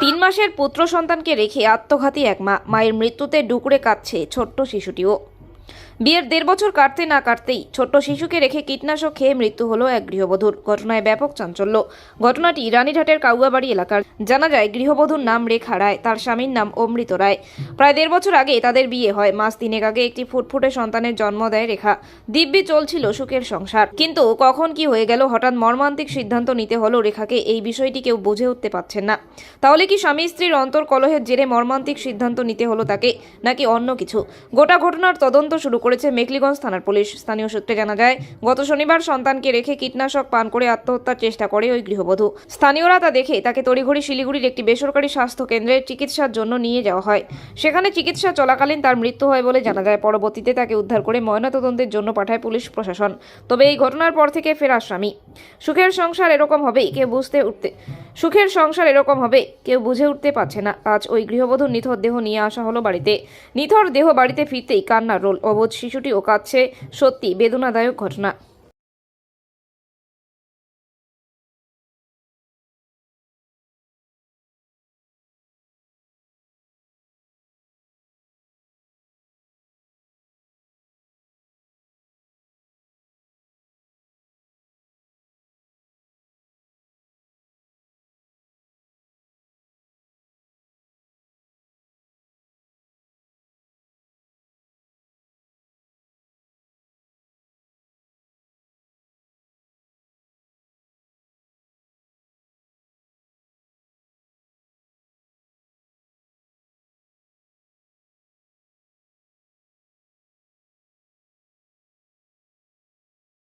তিন মাসের পুত্র সন্তানকে রেখে আত্মঘাতী এক মা মায়ের মৃত্যুতে ডুকরে কাঁদছে ছোট্ট শিশুটিও। বিয়ের দেড় বছর কাটতে না কাটতেই ছোট্ট শিশুকে রেখে কীটনাশক খেয়ে মৃত্যু হলো এক গৃহবধূর। ঘটনায় ব্যাপক চাঞ্চল্য। ঘটনাটি রানীঘাটের কাউয়াবাড়ি এলাকার। জানা যায়, গৃহবধূর নাম রেখা রায়, তার স্বামীর নাম অমৃত রায়। প্রায় দেড় বছর আগে তাদের বিয়ে হয়। মাস তিনেক আগে একটি ফুটফুটে সন্তানের জন্ম দেয় রেখা। দিব্যি চলছিল সুখের সংসার। কিন্তু কখন কি হয়ে গেল, হঠাৎ মর্মান্তিক সিদ্ধান্ত নিতে হলো রেখাকে, এই বিষয়টি কেউ বুঝে উঠতে পারছেন না। তাহলে কি স্বামী স্ত্রীর অন্তর কলহের জেরে মর্মান্তিক সিদ্ধান্ত নিতে হলো তাকে, নাকি অন্য কিছু? গোটা ঘটনার তদন্ত শুরু করেছে মেখলিগঞ্জ থানার পুলিশ। স্থানীয় সূত্রে জানা যায়, গত শনিবার সন্তানকে রেখে কীটনাশক পান করে আত্মহত্যার চেষ্টা করে ওই গৃহবধূ। স্থানীয়রা তা দেখে তাকে তড়িঘড়ি শিলিগুড়ির একটি বেসরকারি স্বাস্থ্য কেন্দ্রে চিকিৎসার জন্য নিয়ে যাওয়া হয়। সেখানে চিকিৎসা চলাকালীন তার মৃত্যু হয় বলে জানা যায়। পরবর্তীতে তাকে উদ্ধার করে ময়নাতদন্তের জন্য পাঠায় পুলিশ প্রশাসন। তবে এই ঘটনার পর থেকে ফেরার স্বামী সুখের সংসার এরকম হবেই, কেউ বুঝতে উঠতে সুখের সংসার এরকম হবে কেউ বুঝে উঠতে পারছে না। আজ ওই গৃহবধূর নিথর দেহ নিয়ে আসা হলো বাড়িতে। নিথর দেহ বাড়িতে ফিরতেই কান্নার রোল। অবোধ শিশুটিও কাছে সত্যি বেদনাদায়ক ঘটনা।